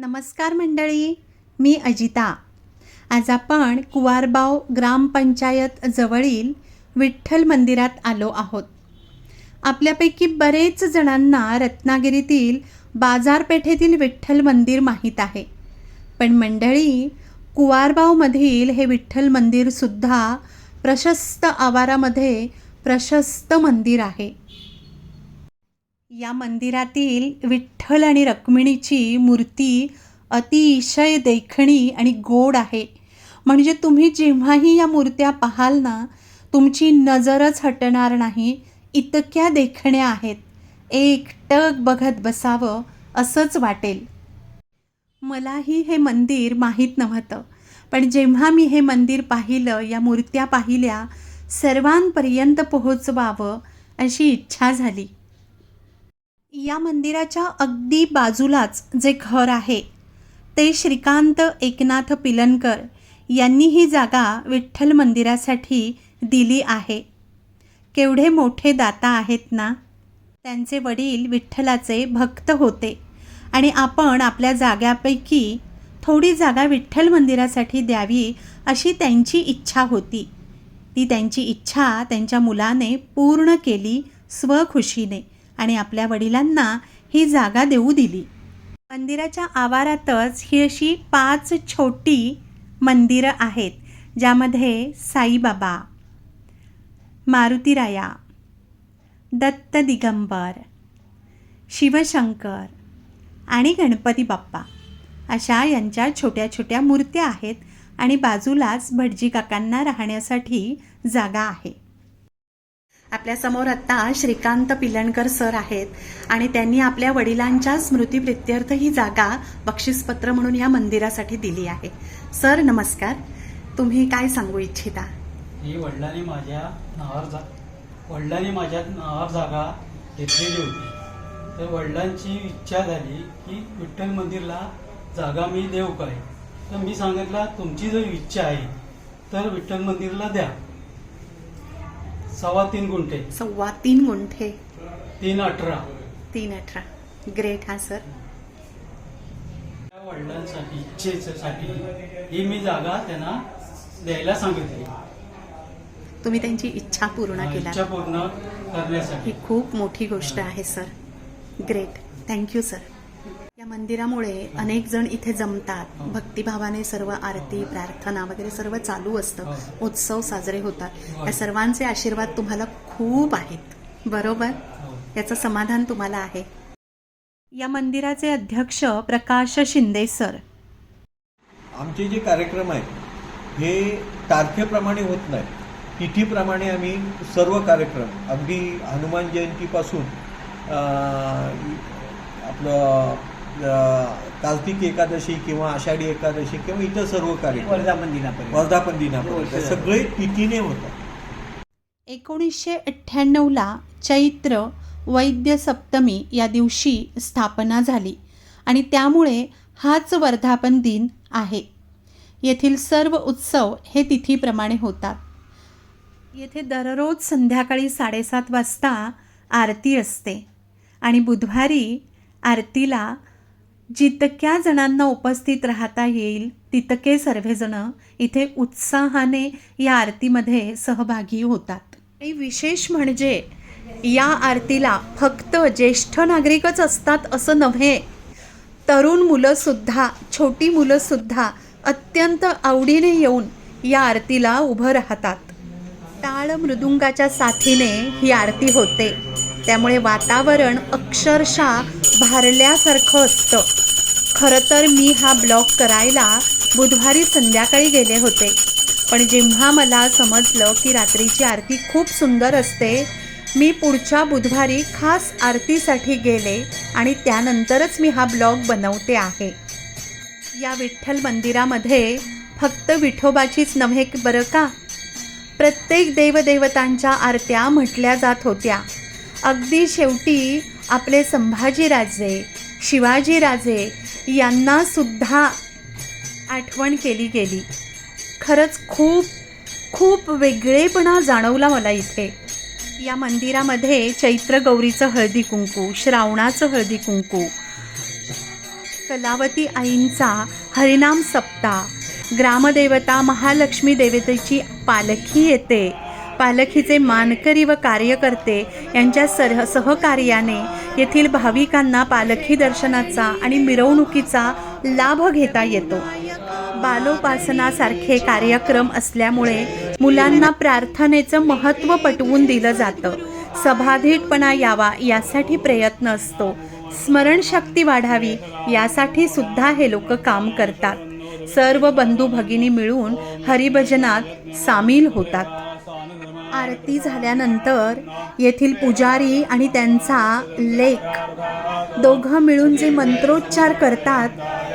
नमस्कार मंडळी मी अजिता. आज आपण कुवारबाव ग्रामपंचायत जवळील विठ्ठल मंदिरात आलो आहोत. आपल्यापैकी बरेच जणांना रत्नागिरीतील बाजारपेठेतील विठ्ठल मंदिर माहीत आहे. पण मंडळी कुवारबावमधील हे विठ्ठल मंदिरसुद्धा प्रशस्त आवारामध्ये प्रशस्त मंदिर आहे. या मंदिरातील विठ्ठल आणि रक्मिणीची मूर्ती अतिशय देखणी आणि गोड आहे. म्हणजे तुम्ही जेव्हाही या मूर्त्या पाहाल ना तुमची नजरच हटणार नाही. इतक्या देखण्या आहेत. एक टक बघत बसावं असंच वाटेल. मलाही हे मंदिर माहीत नव्हतं. पण जेव्हा मी हे मंदिर पाहिलं या मूर्त्या पाहिल्या सर्वांपर्यंत पोहोचवावं अशी इच्छा झाली. या मंदिराच्या अगदी बाजूलाच जे घर आहे ते श्रीकांत एकनाथ पिलनकर यांनी ही जागा विठ्ठल मंदिरासाठी दिली आहे. केवढे मोठे दाता आहेत ना? त्यांचे वडील विठ्ठलाचे भक्त होते आणि आपण आपल्या जाग्यापैकी थोडी जागा विठ्ठल मंदिरासाठी द्यावी अशी त्यांची इच्छा होती. ती त्यांची इच्छा त्यांच्या मुलाने पूर्ण केली स्वखुशीने. आणि आपल्या वडिलांना ही जागा देऊ दिली. मंदिराच्या आवारातच ही अशी पाच छोटी मंदिरं आहेत ज्यामध्ये साईबाबा मारुतीराया दत्त दिगंबर शिवशंकर आणि गणपती बाप्पा अशा यांच्या छोट्या छोट्या मूर्त्या आहेत आणि बाजूलाच भटजी काकांना राहण्यासाठी जागा आहे. आपल्यासमोर आत्ता श्रीकांत पिलणकर सर आहेत आणि त्यांनी आपल्या वडिलांच्या स्मृतीप्रित्यर्थ ही जागा बक्षीसपत्र म्हणून या मंदिरासाठी दिली आहे. सर नमस्कार. तुम्ही काय सांगू इच्छिता? ही वडिलांनी माझ्या नावावर जा वडिलांनी माझ्या नावावर जागा घेतलेली होती. तर वडिलांची इच्छा झाली की विठ्ठल मंदिरला जागा मी देऊ काय? तर मी सांगितलं तुमची जर इच्छा आहे तर विठ्ठल मंदिरला द्या. सव्वा तीन गुंठे. सव्वा तीन गुंठे. तीन अठरा. तीन अठरा. ग्रेट हा सर वडिलांसाठी इच्छेसाठी ही मी जागा त्यांना द्यायला सांगितली. तुम्ही त्यांची इच्छा पूर्ण केला इच्छा पूर्ण करण्यासाठी. ही खूप मोठी गोष्ट आहे सर ग्रेट थँक्यू सर या मंदिरामुळे अनेक जण इथे जमतात. भक्तिभावाने सर्व आरती प्रार्थना वगैरे सर्व चालू असतं. उत्सव साजरे होतात. या सर्वांचे आशीर्वाद तुम्हाला खूप आहेत. बरोबर? हो. याचं समाधान तुम्हाला आहे. या मंदिराचे अध्यक्ष प्रकाश शिंदे सर. आमचे जे कार्यक्रम आहेत हे तारखेप्रमाणे होत नाही. तिथीप्रमाणे आम्ही सर्व कार्यक्रम अगदी हनुमान जयंतीपासून आपलं कार्तिक एकादशी किंवा आषाढी एकादशी किंवा इतर सर्व कार्यक्रम. वर्धापन दिनापर्यंत वर्धापन दिनापर्यंत वर्ष सगळे तिथीने होतात. एकोणीसशे अठ्ठ्याण्णवला चैत्र वैद्य सप्तमी या दिवशी स्थापना झाली आणि त्यामुळे हाच वर्धापन दिन आहे. येथील सर्व उत्सव हे तिथीप्रमाणे होतात. येथे दररोज संध्याकाळी साडेसात वाजता आरती असते आणि बुधवारी आरतीला जितक्या जणांना उपस्थित राहता येईल तितके सर्वजणं इथे उत्साहाने या आरतीमध्ये सहभागी होतात. आणि विशेष म्हणजे या आरतीला फक्त ज्येष्ठ नागरिकच असतात असं नव्हे तरुण मुलंसुद्धा छोटी मुलंसुद्धा अत्यंत आवडीने येऊन या आरतीला उभं राहतात. टाळ मृदुंगाच्या साथीने ही आरती होते. त्यामुळे वातावरण अक्षरशः भारल्यासारखं असतं. खरं तर मी हा ब्लॉग करायला बुधवारी संध्याकाळी गेले होते. पण जेव्हा मला समजलं की रात्रीची आरती खूप सुंदर असते मी पुढच्या बुधवारी खास आरतीसाठी गेले आणि त्यानंतरच मी हा ब्लॉग बनवते आहे. या विठ्ठल मंदिरामध्ये फक्त विठोबाचीच नव्हे बरं का? प्रत्येक देवदेवतांच्या आरत्या म्हटल्या जात होत्या. अगदी शेवटी आपले संभाजीराजे शिवाजीराजे यांना सुद्धा आठवण केली गेली. खरंच खूप खूप वेगळेपणा जाणवला मला इथे. या मंदिरामध्ये चैत्र गौरीचं हळदी कुंकू श्रावणाचं हळदी कुंकू कलावती आईंचा हरिनाम सप्ताह ग्रामदेवता महालक्ष्मी देवतेची पालखी येते. पालखीचे मानकरी व कार्यकर्ते यांच्या सह सहकार्याने येथील भाविकांना पालखी दर्शनाचा आणि मिरवणुकीचा लाभ घेता येतो. बालोपासनासारखे कार्यक्रम असल्यामुळे मुलांना प्रार्थनेचं महत्त्व पटवून दिलं जातं. सभाधीटपणा यावा यासाठी प्रयत्न असतो. स्मरणशक्ती वाढावी यासाठी सुद्धा हे लोक काम करतात. सर्व बंधू भगिनी मिळून हरिभजनात सामील होतात. आरती झाल्यानंतर येथील पुजारी आणि त्यांचा लेख दोघं मिळून जे मंत्रोच्चार करतात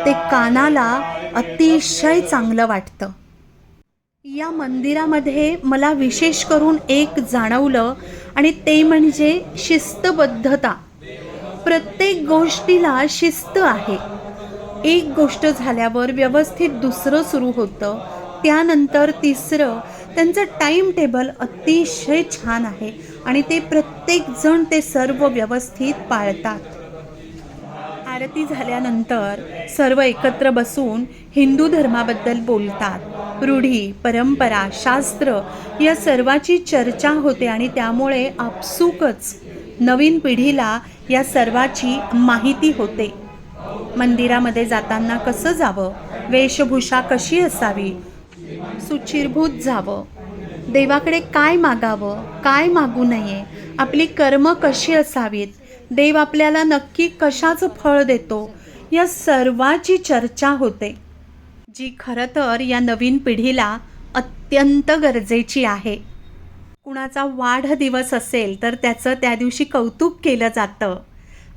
ते कानाला अतिशय चांगलं वाटतं. या मंदिरामध्ये मला विशेष करून एक जाणवलं आणि ते म्हणजे शिस्तबद्धता. प्रत्येक गोष्टीला शिस्त आहे. एक गोष्ट झाल्यावर व्यवस्थित दुसरं सुरू होतं त्यानंतर तिसरं त्यांचं टाईम टेबल अतिशय छान आहे आणि ते प्रत्येकजण ते सर्व व्यवस्थित पाळतात. आरती झाल्यानंतर सर्व एकत्र बसून हिंदू धर्माबद्दल बोलतात. रूढी परंपरा शास्त्र या सर्वाची चर्चा होते आणि त्यामुळे आपसुकच नवीन पिढीला या सर्वाची माहिती होते. मंदिरामध्ये जाताना कसं जावं? वेशभूषा कशी असावी? सुचिरभूत जावं. देवाकडे काय मागावं काय मागू नये आपली कर्म कशी असावीत देव आपल्याला नक्की कशाचं फळ देतो या सर्वाची चर्चा होते. जी खरं तर या नवीन पिढीला अत्यंत गरजेची आहे. कुणाचा वाढदिवस असेल तर त्याचं त्या दिवशी कौतुक केलं जातं.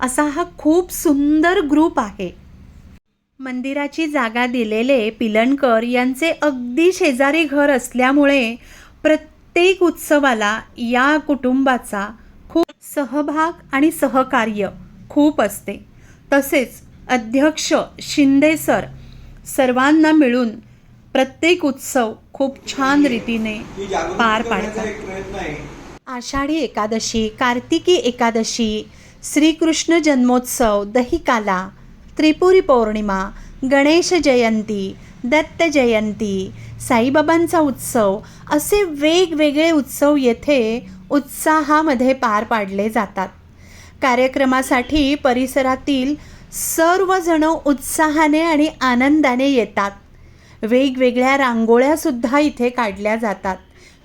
असा हा खूप सुंदर ग्रुप आहे. मंदिराची जागा दिलेले पिलणकर यांचे अगदी शेजारी घर असल्यामुळे प्रत्येक उत्सवाला या कुटुंबाचा खूप सहभाग आणि सहकार्य खूप असते. तसेच अध्यक्ष शिंदे सर सर्वांना मिळून प्रत्येक उत्सव खूप छान रीतीने पार पाडतात. आषाढी एकादशी कार्तिकी एकादशी श्रीकृष्ण जन्मोत्सव दहिकाला त्रिपुरी पौर्णिमा गणेश जयंती दत्त जयंती साईबाबांचा उत्सव असे वेगवेगळे उत्सव येथे उत्साहामध्ये पार पाडले जातात. कार्यक्रमासाठी परिसरातील सर्वजण उत्साहाने आणि आनंदाने येतात. वेगवेगळ्या रांगोळ्यासुद्धा इथे काढल्या जातात.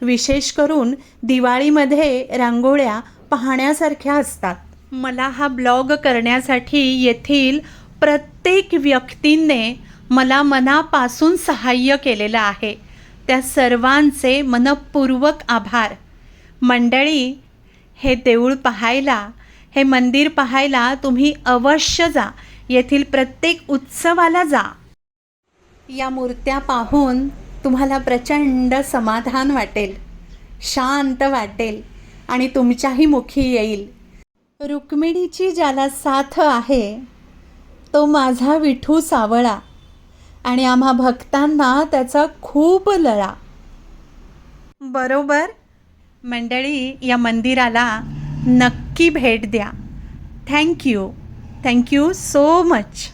विशेष करून दिवाळीमध्ये रांगोळ्या पाहण्यासारख्या असतात. मला हा ब्लॉग करण्यासाठी येथील प्रत्येक व्यक्तींने मला मनापासून सहाय्य केलेलं आहे. त्या सर्वांचे मनपूर्वक आभार. मंडळी हे देऊळ पाहायला हे मंदिर पाहायला तुम्ही अवश्य जा. येथील प्रत्येक उत्सवाला जा. या मूर्त्या पाहून तुम्हाला प्रचंड समाधान वाटेल शांत वाटेल आणि तुमच्याही मुखी येईल. रुक्मिणीची ज्याला साथ आहे तो माझा विठू सावळा. आणि आम्हा भक्तांना त्याचा खूप लळा. बरोबर. मंडळी या मंदिराला नक्की भेट द्या. Thank you thank you so much